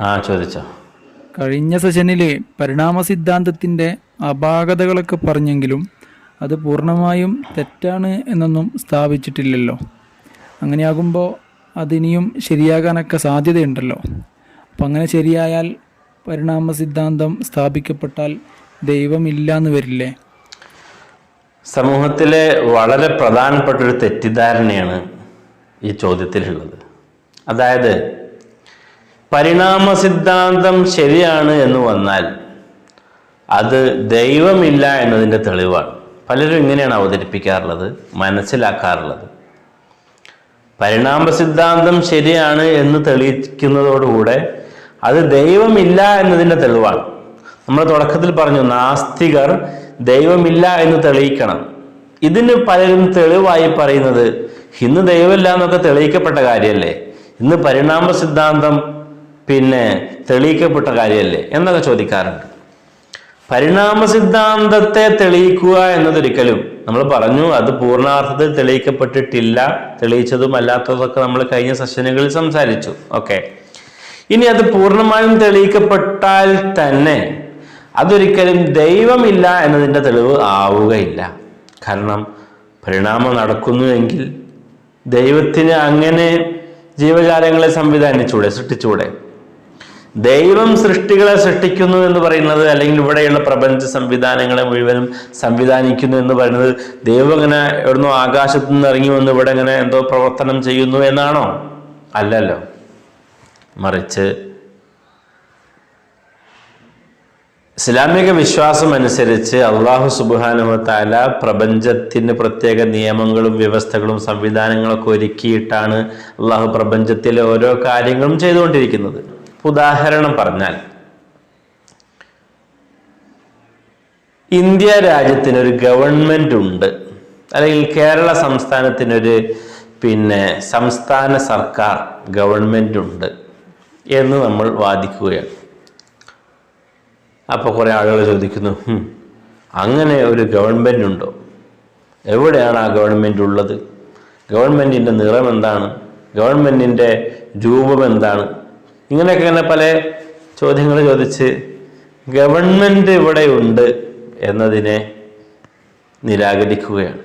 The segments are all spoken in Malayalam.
ആ ചോദിച്ചോ. കഴിഞ്ഞ സെഷനിലെ പരിണാമ സിദ്ധാന്തത്തിന്റെ അപാകതകളൊക്കെ പറഞ്ഞെങ്കിലും അത് പൂർണമായും തെറ്റാണ് എന്നൊന്നും സ്ഥാപിച്ചിട്ടില്ലല്ലോ. അങ്ങനെയാകുമ്പോൾ അതിനിയും ശരിയാകാനൊക്കെ സാധ്യതയുണ്ടല്ലോ. അപ്പം അങ്ങനെ ശരിയായാൽ പരിണാമ സിദ്ധാന്തം സ്ഥാപിക്കപ്പെട്ടാൽ ദൈവമില്ല എന്ന് വരില്ലേ? സമൂഹത്തിലെ വളരെ പ്രധാനപ്പെട്ട ഒരു തെറ്റിദ്ധാരണയാണ് ഈ ചോദ്യത്തിലുള്ളത്. അതായത് പരിണാമ സിദ്ധാന്തം ശരിയാണ് എന്ന് വന്നാൽ അത് ദൈവമില്ല എന്നതിന്റെ തെളിവാണ്. പലരും ഇങ്ങനെയാണ് അവതരിപ്പിക്കാറുള്ളത് മനസ്സിലാക്കാറുള്ളത്. പരിണാമ സിദ്ധാന്തം ശരിയാണ് എന്ന് തെളിയിക്കുന്നതോടുകൂടെ അത് ദൈവമില്ല എന്നതിന്റെ തെളിവാണ്. നമ്മൾ തുടക്കത്തിൽ പറഞ്ഞു നാസ്തികർ ദൈവമില്ല എന്ന് തെളിയിക്കണം. ഇതിന് പലരും തെളിവായി പറയുന്നത് ഇന്ന് ദൈവമില്ല എന്നൊക്കെ തെളിയിക്കപ്പെട്ട കാര്യമല്ലേ? ഇന്ന് പരിണാമ സിദ്ധാന്തം പിന്നെ തെളിയിക്കപ്പെട്ട കാര്യമല്ലേ എന്നൊക്കെ ചോദിക്കാറുണ്ട്. പരിണാമ സിദ്ധാന്തത്തെ തെളിയിക്കുക എന്നതൊരിക്കലും നമ്മൾ പറഞ്ഞു അത് പൂർണാർത്ഥത്തിൽ തെളിയിക്കപ്പെട്ടിട്ടില്ല തെളിയിച്ചതും അല്ലാത്തതൊക്കെ നമ്മൾ കഴിഞ്ഞ സെഷനുകളിൽ സംസാരിച്ചു. ഓക്കെ. ഇനി അത് പൂർണമായും തെളിയിക്കപ്പെട്ടാൽ തന്നെ അതൊരിക്കലും ദൈവമില്ല എന്നതിന്റെ തെളിവ് ആവുകയില്ല. കാരണം പരിണാമം നടക്കുന്നുവെങ്കിൽ ദൈവത്തിന് അങ്ങനെ ജീവജാലങ്ങളെ സംവിധാനിച്ചൂടെ സൃഷ്ടിച്ചൂടെ ദൈവം സൃഷ്ടികളെ സൃഷ്ടിക്കുന്നു എന്ന് പറയുന്നത് അല്ലെങ്കിൽ ഇവിടെയുള്ള പ്രപഞ്ച സംവിധാനങ്ങളെ മുഴുവനും സംവിധാനിക്കുന്നു എന്ന് പറയുന്നത് ദൈവം ഇങ്ങനെ എവിടുന്നോ ആകാശത്തു നിന്ന് ഇറങ്ങി വന്ന് ഇവിടെ ഇങ്ങനെ എന്തോ പ്രവർത്തനം ചെയ്യുന്നു എന്നാണോ? അല്ലല്ലോ. മറിച്ച് ഇസ്ലാമിക വിശ്വാസം അനുസരിച്ച് അള്ളാഹു സുബാനുഹത്താല പ്രപഞ്ചത്തിന് പ്രത്യേക നിയമങ്ങളും വ്യവസ്ഥകളും സംവിധാനങ്ങളൊക്കെ ഒരുക്കിയിട്ടാണ് അള്ളാഹു പ്രപഞ്ചത്തിലെ ഓരോ കാര്യങ്ങളും ചെയ്തുകൊണ്ടിരിക്കുന്നത്. ഉദാഹരണം പറഞ്ഞാൽ ഇന്ത്യ രാജ്യത്തിനൊരു ഗവൺമെന്റ് ഉണ്ട് അല്ലെങ്കിൽ കേരള സംസ്ഥാനത്തിനൊരു പിന്നെ സംസ്ഥാന സർക്കാർ ഗവൺമെന്റ് ഉണ്ട് എന്ന് നമ്മൾ വാദിക്കുകയാണ്. അപ്പോൾ കുറേ ആളുകൾ ചോദിക്കുന്നു അങ്ങനെ ഒരു ഗവൺമെന്റ് ഉണ്ടോ? എവിടെയാണ് ആ ഗവൺമെന്റ് ഉള്ളത്? ഗവൺമെന്റിന്റെ നിറം എന്താണ്? ഗവൺമെന്റിന്റെ രൂപം എന്താണ്? ഇങ്ങനെയൊക്കെ ഇങ്ങനെ പല ചോദ്യങ്ങൾ ചോദിച്ച് ഗവൺമെന്റ് ഇവിടെ ഉണ്ട് എന്നതിനെ നിരാകരിക്കുകയാണ്.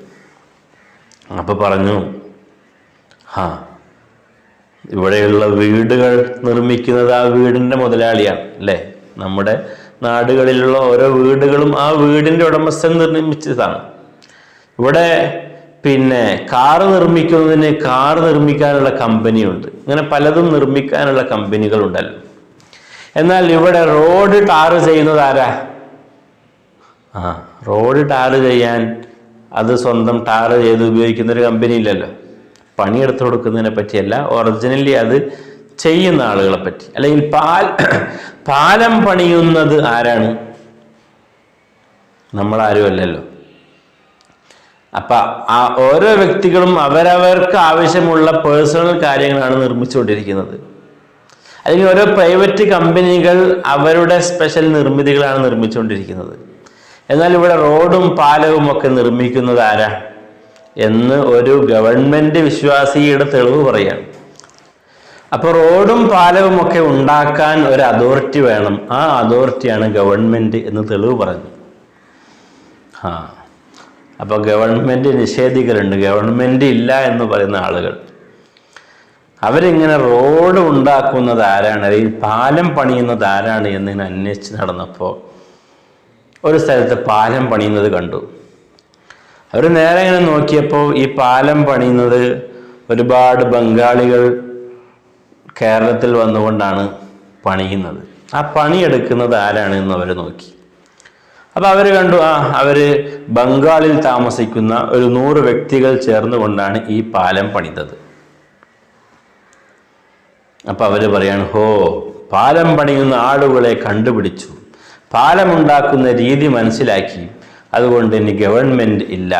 അപ്പോൾ പറഞ്ഞു ആ ഇവിടെയുള്ള വീടുകൾ നിർമ്മിക്കുന്നത് ആ വീടിന്റെ മുതലാളിയാണ് അല്ലേ? നമ്മുടെ നാടുകളിലുള്ള ഓരോ വീടുകളും ആ വീടിന്റെ ഉടമസ്ഥൻ നിർമ്മിച്ചതാണ്. ഇവിടെ പിന്നെ കാറ് നിർമ്മിക്കുന്നതിന് കാറ് നിർമ്മിക്കാനുള്ള കമ്പനിയുണ്ട് അങ്ങനെ പലതും നിർമ്മിക്കാനുള്ള കമ്പനികളുണ്ടല്ലോ എന്നാൽ ഇവിടെ റോഡ് ടാറ് ചെയ്യുന്നത് ആരാ? ആ റോഡ് ടാറ് ചെയ്യാൻ അത് സ്വന്തം ടാറ് ചെയ്ത് ഉപയോഗിക്കുന്ന ഒരു കമ്പനി ഇല്ലല്ലോ പണിയെടുത്ത് കൊടുക്കുന്നതിനെ പറ്റിയല്ല ഒറിജിനലി അത് ചെയ്യുന്ന ആളുകളെ പറ്റി. അല്ലെങ്കിൽ പാൽ പാലം പണിയുന്നത് ആരാണ്? നമ്മളാരും അല്ലല്ലോ. അപ്പൊ ആ ഓരോ വ്യക്തികളും അവരവർക്ക് ആവശ്യമുള്ള പേഴ്സണൽ കാര്യങ്ങളാണ് നിർമ്മിച്ചുകൊണ്ടിരിക്കുന്നത്. അല്ലെങ്കിൽ ഓരോ പ്രൈവറ്റ് കമ്പനികൾ അവരുടെ സ്പെഷ്യൽ നിർമ്മിതികളാണ് നിർമ്മിച്ചുകൊണ്ടിരിക്കുന്നത്. എന്നാൽ ഇവിടെ റോഡും പാലവും ഒക്കെ നിർമ്മിക്കുന്നത് ആരാ? എന്ന് ഒരു ഗവൺമെന്റ് വിശ്വാസിയുടെ തെളിവ് പറയാണ് അപ്പോൾ റോഡും പാലവും ഒക്കെ ഉണ്ടാക്കാൻ ഒരു അതോറിറ്റി വേണം. ആ അതോറിറ്റിയാണ് ഗവൺമെന്റ് എന്ന് തെളിവ് പറഞ്ഞു. ആ. അപ്പോൾ ഗവൺമെന്റ് നിഷേധികളുണ്ട് ഗവൺമെന്റ് ഇല്ല എന്ന് പറയുന്ന ആളുകൾ. അവരിങ്ങനെ റോഡ് ഉണ്ടാക്കുന്നത് ആരാണ്? അല്ലെങ്കിൽ പാലം പണിയുന്നത് ആരാണ് എന്നിങ്ങനെ അന്വേഷിച്ച് നടന്നപ്പോൾ ഒരു സ്ഥലത്ത് പാലം പണിയുന്നത് കണ്ടു. അവർ നേരെ ഇങ്ങനെ നോക്കിയപ്പോൾ ഈ പാലം പണിയുന്നത് ഒരുപാട് ബംഗാളികൾ കേരളത്തിൽ വന്നുകൊണ്ടാണ് പണിയുന്നത്. ആ പണിയെടുക്കുന്നത് ആരാണ് എന്ന് അവർ നോക്കി. അപ്പൊ അവർ കണ്ടു ആ അവർ ബംഗാളിൽ താമസിക്കുന്ന ഒരു നൂറ് വ്യക്തികൾ ചേർന്നുകൊണ്ടാണ് ഈ പാലം പണിതത്. അപ്പൊ അവർ പറയാണ് ഹോ പാലം പണിയുന്ന ആളുകളെ കണ്ടുപിടിച്ചു. പാലമുണ്ടാക്കുന്ന രീതി മനസ്സിലാക്കി. അതുകൊണ്ട് ഇനി ഗവൺമെന്റ് ഇല്ല.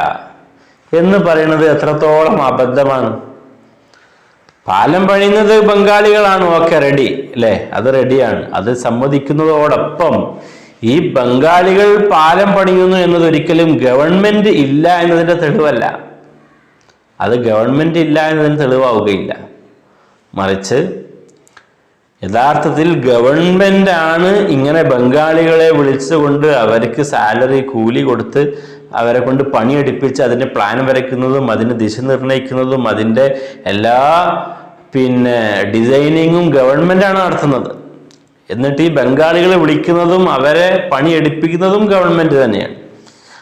എന്ന് പറയുന്നത് എത്രത്തോളം അബദ്ധമാണ്. പാലം പണിയുന്നത് ബംഗാളികളാണ് ഓക്കെ റെഡി അല്ലേ? അത് റെഡിയാണ്. അത് സമ്മതിക്കുന്നതോടൊപ്പം ഈ ബംഗാളികൾ പാലം പണിയുന്നു എന്നത് ഒരിക്കലും ഗവൺമെന്റ് ഇല്ല എന്നതിന്റെ തെളിവല്ല. അത് ഗവൺമെന്റ് ഇല്ല എന്നതിന് തെളിവാവുകയില്ല. മറിച്ച് യഥാർത്ഥത്തിൽ ഗവൺമെന്റ് ആണ് ഇങ്ങനെ ബംഗാളികളെ വിളിച്ചുകൊണ്ട് അവർക്ക് സാലറി കൂലി കൊടുത്ത് അവരെ കൊണ്ട് പണിയെടുപ്പിച്ച് അതിന്റെ പ്ലാൻ വരയ്ക്കുന്നതും അതിന് ദിശ നിർണയിക്കുന്നതും അതിന്റെ എല്ലാ പിന്നെ ഡിസൈനിങ്ങും ഗവൺമെന്റ് ആണ് നടത്തുന്നത്. എന്നിട്ട് ഈ ബംഗാളികളെ വിളിക്കുന്നതും അവരെ പണിയെടുപ്പിക്കുന്നതും ഗവൺമെന്റ് തന്നെയാണ്.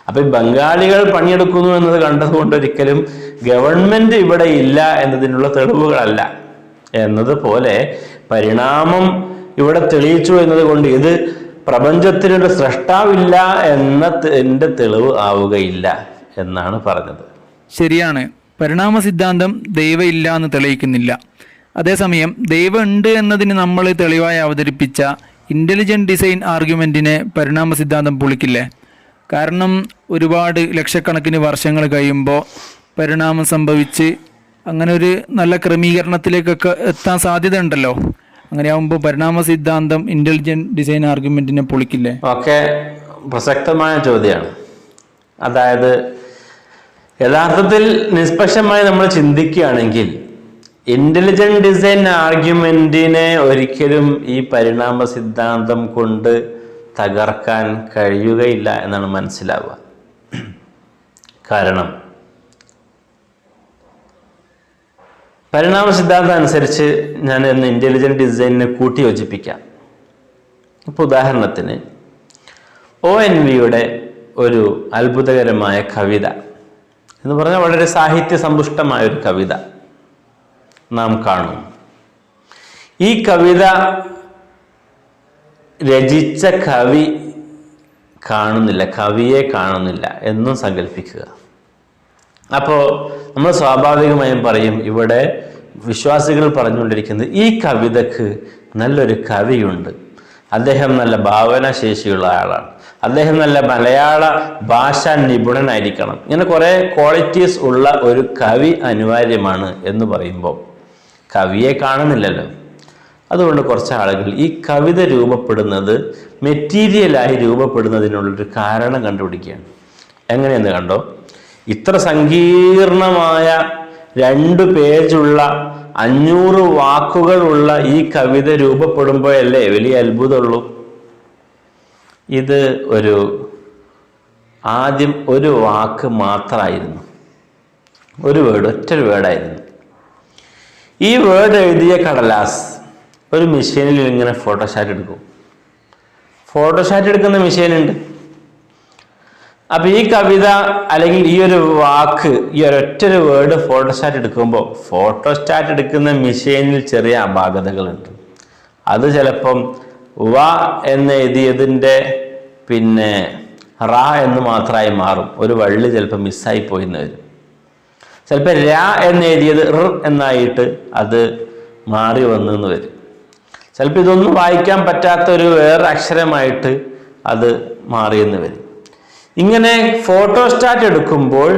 അപ്പൊ ഈ ബംഗാളികൾ പണിയെടുക്കുന്നു എന്നത് കണ്ടതുകൊണ്ട് ഒരിക്കലും ഗവൺമെന്റ് ഇവിടെ ഇല്ല എന്നതിനുള്ള തെളിവുകളല്ല. എന്നതുപോലെ പരിണാമം ഇവിടെ തെളിയിച്ചു എന്നതുകൊണ്ട് ഇത് പ്രപഞ്ചത്തിനൊരു സൃഷ്ടാവില്ല എന്ന തെളിവ് ആവുകയില്ല എന്നാണ് പറഞ്ഞത്. ശരിയാണ്. പരിണാമ സിദ്ധാന്തം ദൈവം ഇല്ല എന്ന് തെളിയിക്കുന്നില്ല. അതേസമയം ദൈവം ഉണ്ട് എന്നതിന് നമ്മൾ തെളിവായി അവതരിപ്പിച്ച ഇന്റലിജന്റ് ഡിസൈൻ ആർഗ്യുമെന്റിനെ പരിണാമ സിദ്ധാന്തം പൊളിക്കില്ലേ? കാരണം ഒരുപാട് ലക്ഷക്കണക്കിന് വർഷങ്ങൾ കഴിയുമ്പോൾ പരിണാമം സംഭവിച്ച് അങ്ങനെ ഒരു നല്ല ക്രമീകരണത്തിലേക്കൊക്കെ എത്താൻ സാധ്യത ഉണ്ടല്ലോ അങ്ങനെയാകുമ്പോൾ പരിണാമ സിദ്ധാന്തം ഇന്റലിജന്റ് ഡിസൈൻ ആർഗ്യുമെന്റിനെ പൊളിക്കില്ലേ? ഒക്കെ പ്രസക്തമായ ചോദ്യമാണ്. അതായത് യഥാർത്ഥത്തിൽ നിഷ്പക്ഷമായി നമ്മൾ ചിന്തിക്കുകയാണെങ്കിൽ ഇന്റലിജന്റ് ഡിസൈൻ ആർഗ്യുമെന്റിനെ ഒരിക്കലും ഈ പരിണാമ സിദ്ധാന്തം കൊണ്ട് തകർക്കാൻ കഴിയുകയില്ല എന്നാണ് മനസ്സിലാവുക. കാരണം പരിണാമ സിദ്ധാന്തം അനുസരിച്ച് ഞാൻ ഇന്ന് ഇന്റലിജന്റ് ഡിസൈനിനെ കൂട്ടി യോജിപ്പിക്കാം ഇപ്പൊ ഉദാഹരണത്തിന് ഒ എൻ വിയുടെ ഒരു അത്ഭുതകരമായ കവിത എന്ന് പറഞ്ഞാൽ വളരെ സാഹിത്യ സമ്പുഷ്ടമായ ഒരു കവിത. നാം കാണും. ഈ കവിത രചിച്ച കവി കാണുന്നില്ല കവിയെ കാണുന്നില്ല എന്നും സങ്കല്പിക്കുക. അപ്പോൾ നമ്മൾ സ്വാഭാവികമായും പറയും ഇവിടെ വിശ്വാസികൾ പറഞ്ഞുകൊണ്ടിരിക്കുന്നത് ഈ കവിതക്ക് നല്ലൊരു കവിയുണ്ട്. അദ്ദേഹം നല്ല ഭാവനാശേഷിയുള്ള ആളാണ്. അദ്ദേഹം നല്ല മലയാള ഭാഷാ നിപുണനായിരിക്കണം. ഇങ്ങനെ കുറേ ക്വാളിറ്റീസ് ഉള്ള ഒരു കവി അനിവാര്യമാണ് എന്ന് പറയുമ്പോൾ കവിയെ കാണുന്നില്ലല്ലോ. അതുകൊണ്ട് കുറച്ച് ആളുകൾ ഈ കവിത രൂപപ്പെടുന്നത് മെറ്റീരിയലായി രൂപപ്പെടുന്നതിനുള്ളൊരു കാരണം കണ്ടുപിടിക്കുകയാണ്. എങ്ങനെയെന്ന് കണ്ടോ? ഇത്ര സങ്കീർണമായ രണ്ട് പേജുള്ള അഞ്ഞൂറ് വാക്കുകളുള്ള ഈ കവിത രൂപപ്പെടുമ്പോഴല്ലേ വലിയ അത്ഭുതമുള്ളൂ. ഇത് ഒരു ആദ്യം ഒരു വാക്ക് മാത്രമായിരുന്നു. ഒരു വേർഡ് ഒറ്റൊരു വേർഡായിരുന്നു. ഈ വേർഡ് എഴുതിയ കടലാസ് ഒരു മെഷീനിൽ ഇങ്ങനെ ഫോട്ടോഷാറ്റ് എടുക്കും. ഫോട്ടോഷാറ്റ് എടുക്കുന്ന മെഷീനുണ്ട് അപ്പൊ ഈ കവിത അല്ലെങ്കിൽ ഈ ഒരു വാക്ക് ഈ ഒരൊറ്റൊരു വേർഡ് ഫോട്ടോസ്റ്റാറ്റ് എടുക്കുമ്പോൾ ഫോട്ടോസ്റ്റാറ്റ് എടുക്കുന്ന മെഷീനിൽ ചെറിയ അപാകതകളുണ്ട് അത് ചിലപ്പം വ എന്ന് എഴുതിയതിന്റെ പിന്നെ റ എന്ന് മാത്രമായി മാറും. ഒരു വള്ളി ചിലപ്പോൾ മിസ്സായി പോയി വരും. ചിലപ്പോൾ ര എന്നെഴുതിയത് ർ എന്നായിട്ട് അത് മാറി വന്നു എന്ന് വരും. ചിലപ്പോൾ ഇതൊന്നും വായിക്കാൻ പറ്റാത്ത ഒരു വേറെ അക്ഷരമായിട്ട് അത് മാറിയെന്ന് വരും. ഇങ്ങനെ ഫോട്ടോസ്റ്റാറ്റ് എടുക്കുമ്പോൾ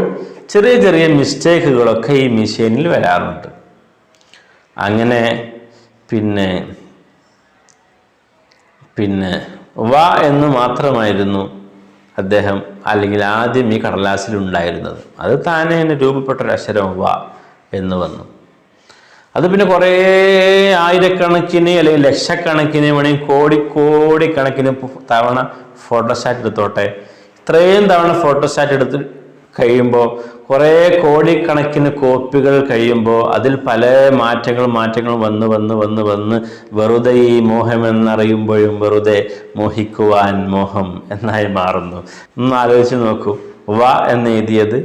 ചെറിയ ചെറിയ മിസ്റ്റേക്കുകളൊക്കെ ഈ മെഷീനിൽ വരാറുണ്ട്. അങ്ങനെ പിന്നെ പിന്നെ വ എന്ന് മാത്രമായിരുന്നു അദ്ദേഹം അല്ലെങ്കിൽ ആദ്യം ഈ കടലാസിൽ ഉണ്ടായിരുന്നത്. അത് താനെ തന്നെ രൂപപ്പെട്ട ഒരു അക്ഷരം വ എന്ന് വന്നു. അത് പിന്നെ കുറേ ആയിരക്കണക്കിന് അല്ലെങ്കിൽ ലക്ഷക്കണക്കിന് വേണമെങ്കിൽ കോടിക്കോടിക്കണക്കിന് തവണ ഫോട്ടോഷാറ്റ് എടുത്തോട്ടെ. ഇത്രയും തവണ ഫോട്ടോഷാറ്റ് എടുത്ത് കഴിയുമ്പോൾ കുറേ കോടിക്കണക്കിന് കോപ്പികൾ കഴിയുമ്പോൾ അതിൽ പല മാറ്റങ്ങൾ മാറ്റങ്ങൾ വന്ന് വന്ന് വന്ന് വന്ന് വെറുതെ ഈ മോഹമെന്നറിയുമ്പോഴും വെറുതെ മോഹിക്കുവാൻ മോഹം എന്നായി മാറുന്നു. ഒന്ന് ആലോചിച്ച് നോക്കൂ. വ എന്ന് എഴുതിയത്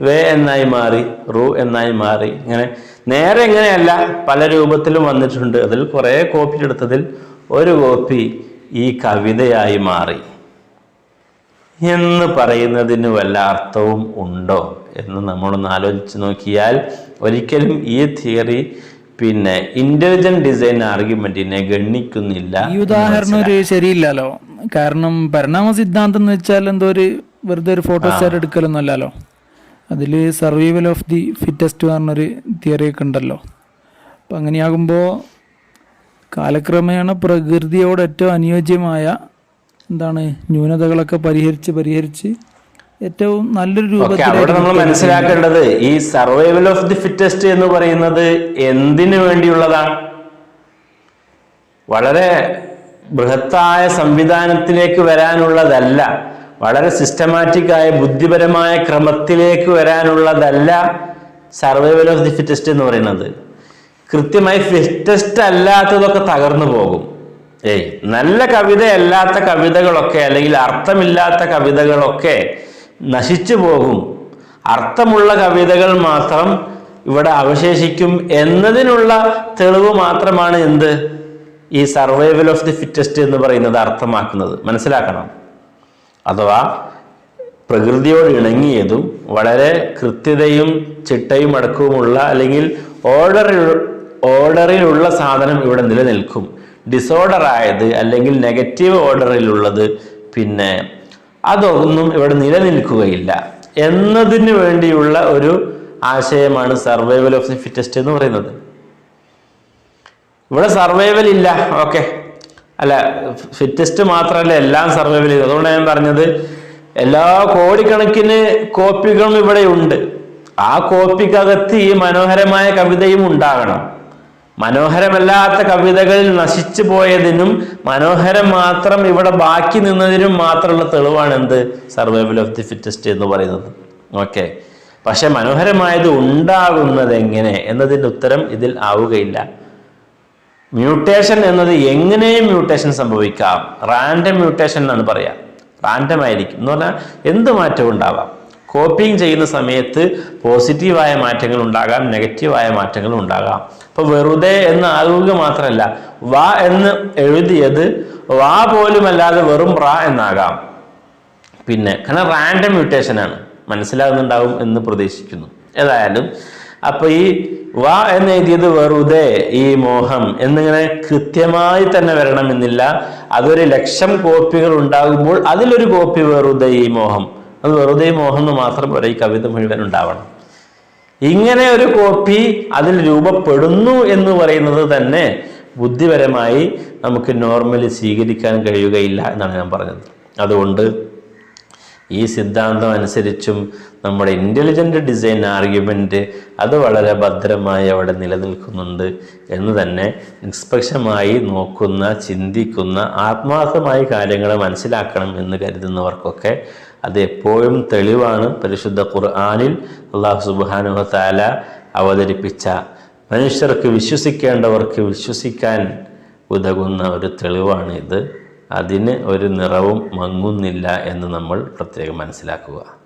വേ എന്നായി മാറി റു എന്നായി മാറി. ഇങ്ങനെ നേരെ ഇങ്ങനെയല്ല പല രൂപത്തിലും വന്നിട്ടുണ്ട്. അതിൽ കുറേ കോപ്പി എടുത്തതിൽ ഒരു കോപ്പി ഈ കവിതയായി മാറി. എന്ന് പറയുന്നതിന് വല്ല അർത്ഥവും ഉണ്ടോ എന്ന് നമ്മളൊന്ന് ആലോചിച്ച് നോക്കിയാൽ ഒരിക്കലും ഈ തിയറി പിന്നെ ഇന്റലിജന്റ് ഡിസൈൻ ആർഗ്യുമെന്റിനെ ഗണ്ണിക്കുന്നില്ല ഈ ഉദാഹരണം ഒരു ശരിയില്ലല്ലോ. കാരണം പരിണാമ സിദ്ധാന്തം എന്ന് വെച്ചാൽ എന്തോ ഒരു വെറുതെ ഒരു ഫോട്ടോസ്റ്റാറ്റ് എടുക്കലൊന്നും അല്ലല്ലോ. അതിൽ സർവൈവൽ ഓഫ് ദി ഫിറ്റസ്റ്റ് പറഞ്ഞൊരു തിയറി ഒക്കെ ഉണ്ടല്ലോ. അപ്പം അങ്ങനെയാകുമ്പോൾ കാലക്രമേണ പ്രകൃതിയോട് ഏറ്റവും അനുയോജ്യമായ എന്താണ് ന്യൂനതകളൊക്കെ പരിഹരിച്ച് പരിഹരിച്ച് ഏറ്റവും നല്ലൊരു രൂപത്തിൽ അവിടെ നമ്മൾ മനസ്സിലാക്കേണ്ടത് ഈ സർവൈവൽ ഓഫ് ദി ഫിറ്റസ്റ്റ് എന്ന് പറയുന്നത് എന്തിനു വേണ്ടിയുള്ളതാണ്? വളരെ ബൃഹത്തായ സംവിധാനത്തിലേക്ക് വരാനുള്ളതല്ല വളരെ സിസ്റ്റമാറ്റിക്കായ ബുദ്ധിപരമായ ക്രമത്തിലേക്ക് വരാനുള്ളതല്ല സർവൈവൽ ഓഫ് ദി ഫിറ്റസ്റ്റ് എന്ന് പറയുന്നത്. കൃത്യമായി ഫിറ്റസ്റ്റ് അല്ലാത്തതൊക്കെ തകർന്നു പോകും. ഏയ് നല്ല കവിതയല്ലാത്ത കവിതകളൊക്കെ അല്ലെങ്കിൽ അർത്ഥമില്ലാത്ത കവിതകളൊക്കെ നശിച്ചു പോകും. അർത്ഥമുള്ള കവിതകൾ മാത്രം ഇവിടെ അവശേഷിക്കും എന്നതിനുള്ള തെളിവ് മാത്രമാണ് എന്ത്? ഈ സർവൈവൽ ഓഫ് ദി ഫിറ്റസ്റ്റ് എന്ന് പറയുന്നത് അർത്ഥമാക്കുന്നത്. മനസ്സിലാക്കണം. അഥവാ പ്രകൃതിയോട് ഇണങ്ങിയതും വളരെ കൃത്യതയും ചിട്ടയും അടക്കവുമുള്ള അല്ലെങ്കിൽ ഓർഡറിൽ ഓർഡറിലുള്ള സാധനം ഇവിടെ നിലനിൽക്കും. ഡിസോർഡർ ആയത് അല്ലെങ്കിൽ നെഗറ്റീവ് ഓർഡറിലുള്ളത് പിന്നെ അതൊന്നും ഇവിടെ നിലനിൽക്കുകയില്ല. എന്നതിന് വേണ്ടിയുള്ള ഒരു ആശയമാണ് സർവൈവൽ ഓഫ് ദി ഫിറ്റസ്റ്റ് എന്ന് പറയുന്നത്. ഇവിടെ സർവൈവൽ ഇല്ല. ഓക്കെ അല്ല ഫിറ്റസ്റ്റ് മാത്രമല്ല എല്ലാം സർവൈവൽ ചെയ്തു. അതുകൊണ്ട് ഞാൻ പറഞ്ഞത് എല്ലാ കോടിക്കണക്കിന് കോപ്പികളും ഇവിടെ ഉണ്ട്. ആ കോപ്പിക്കകത്ത് ഈ മനോഹരമായ കവിതയും ഉണ്ടാകണം. മനോഹരമല്ലാത്ത കവിതകളിൽ നശിച്ചു പോയതിനും മനോഹരം മാത്രം ഇവിടെ ബാക്കി നിന്നതിനും മാത്രമുള്ള തെളിവാണ് എന്ത്? സർവൈവൽ ഓഫ് ദി ഫിറ്റസ്റ്റ് എന്ന് പറയുന്നത്. ഓക്കെ പക്ഷെ മനോഹരമായത് ഉണ്ടാകുന്നത് എങ്ങനെ? എന്നതിന്റെ ഉത്തരം ഇതിൽ ആവുകയില്ല. മ്യൂട്ടേഷൻ എന്നത് എങ്ങനെയും മ്യൂട്ടേഷൻ സംഭവിക്കാം. റാൻഡം മ്യൂട്ടേഷൻ എന്നാണ് പറയാ. റാൻഡം ആയിരിക്കും. എന്ന് പറഞ്ഞാൽ എന്ത് മാറ്റവും ഉണ്ടാവാം. കോപ്പിങ് ചെയ്യുന്ന സമയത്ത് പോസിറ്റീവായ മാറ്റങ്ങൾ ഉണ്ടാകാം നെഗറ്റീവായ മാറ്റങ്ങൾ ഉണ്ടാകാം. അപ്പൊ വെറുതെ എന്ന് ആകുക മാത്രമല്ല വാ എന്ന് എഴുതിയത് വാ പോലുമല്ലാതെ വെറും റ എന്നാകാം. പിന്നെ കാരണം റാൻഡം മ്യൂട്ടേഷൻ ആണ്. മനസ്സിലാകുന്നുണ്ടാവും എന്ന് പ്രതീക്ഷിക്കുന്നു. ഏതായാലും അപ്പൊ ഈ വാ എന്ന് എഴുതിയത് വെറുതെ ഈ മോഹം എന്നിങ്ങനെ കൃത്യമായി തന്നെ വരണമെന്നില്ല. അതൊരു ലക്ഷം കോപ്പികൾ ഉണ്ടാകുമ്പോൾ അതിലൊരു കോപ്പി വെറുതെ ഈ മോഹം. അത് വെറുതെ മോഹം എന്ന് മാത്രം ഒരു കവിത മുഴുവൻ ഉണ്ടാവണം. ഇങ്ങനെ ഒരു കോപ്പി അതിൽ രൂപപ്പെടുന്നു എന്ന് പറയുന്നത് തന്നെ ബുദ്ധിപരമായി നമുക്ക് നോർമലി സ്വീകരിക്കാൻ കഴിയുകയില്ല എന്നാണ് ഞാൻ പറഞ്ഞത്. അതുകൊണ്ട് ഈ സിദ്ധാന്തം അനുസരിച്ചും നമ്മുടെ ഇന്റലിജന്റ് ഡിസൈൻ ആർഗ്യുമെന്റ് അത് വളരെ ഭദ്രമായി അവിടെ നിലനിൽക്കുന്നുണ്ട് എന്ന് തന്നെ നിഷ്പക്ഷമായി നോക്കുന്ന ചിന്തിക്കുന്ന ആത്മാർത്ഥമായി കാര്യങ്ങൾ മനസ്സിലാക്കണം എന്ന് കരുതുന്നവർക്കൊക്കെ അത് എപ്പോഴും തെളിവാണ് പരിശുദ്ധ ഖുർആാനിൽ അള്ളാഹു സുബാനുഹ താല അവതരിപ്പിച്ച. മനുഷ്യർക്ക് വിശ്വസിക്കേണ്ടവർക്ക് വിശ്വസിക്കാൻ ഉതകുന്ന ഒരു തെളിവാണ് ഇത്. അതിന് ഒരു നിറവും മങ്ങുന്നില്ല എന്ന് നമ്മൾ പ്രത്യേകം മനസ്സിലാക്കുക.